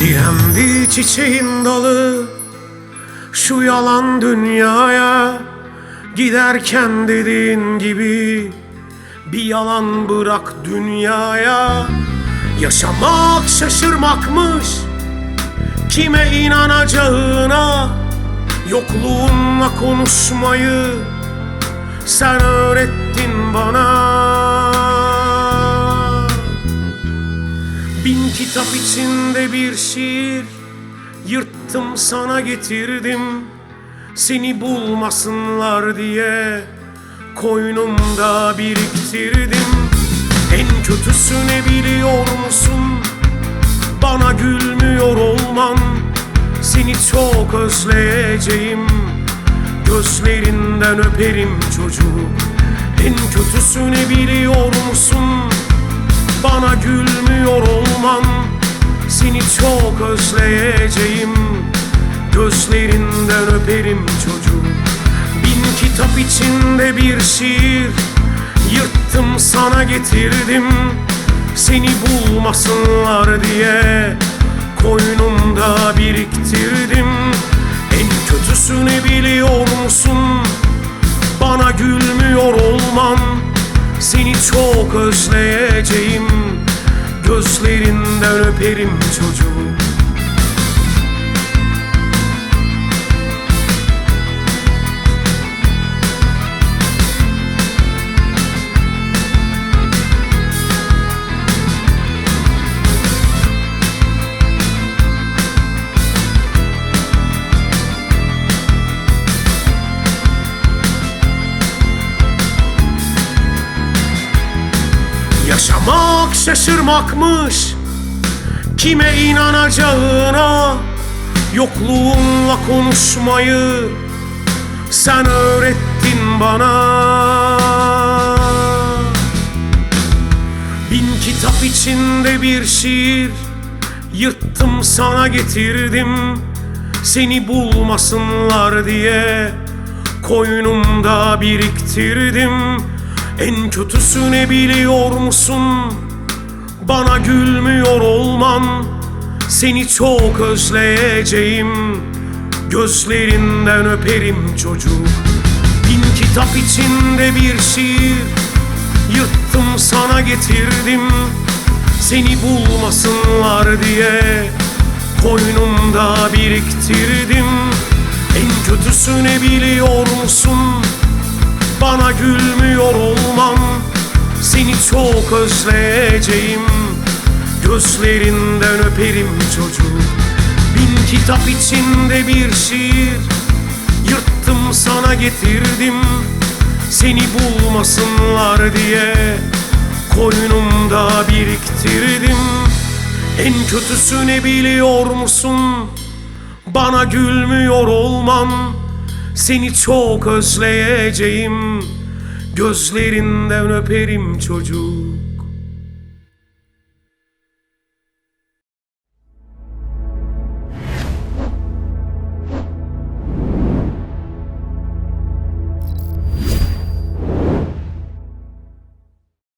Direndi çiçeğin dalı Şu yalan dünyaya Giderken dediğin gibi Bir yalan bırak dünyaya. Yaşamak şaşırmakmış Kime inanacağına Yokluğunla konuşmayı Sen öğrettin bana kitap içinde bir şiir Yırttım sana getirdim Seni bulmasınlar diye Koynumda biriktirdim En kötüsü ne biliyor musun? Bana gülmüyor olman Seni çok özleyeceğim Gözlerinden öperim çocuk En kötüsü ne biliyor musun? Bana gülmüyor çok özleyeceğim. Gözlerinden öperim çocuk Bin kitap içinde bir şiir Yırttım sana getirdim. Seni bulmasınlar diye Koynumda biriktirdim. En kötüsü ne biliyor musun? Bana gülmüyor olman Seni çok özleyeceğim Gözlerinden öperim çocuğum Yaşamak şaşırmakmış. Kime inanacağına Yokluğunla konuşmayı Sen öğrettin bana. Bin kitap içinde bir şiir Yırttım sana getirdim. Seni bulmasınlar diye Koynumda biriktirdim En kötüsü ne biliyor musun? Bana gülmüyor olman. Seni çok özleyeceğim. Gözlerinden öperim çocuk. Bin kitap içinde bir şiir. Yırttım sana getirdim. Seni bulmasınlar diye Koynumda biriktirdim. En kötüsü ne biliyor musun? Bana gülmüyor olman Seni çok özleyeceğim. Gözlerinden öperim çocuk Bin kitap içinde bir şiir Yırttım sana getirdim. Seni bulmasınlar diye Koynumda biriktirdim. En kötüsü ne biliyor musun? Bana gülmüyor olman Seni çok özleyeceğim. Gözlerinden öperim çocuğum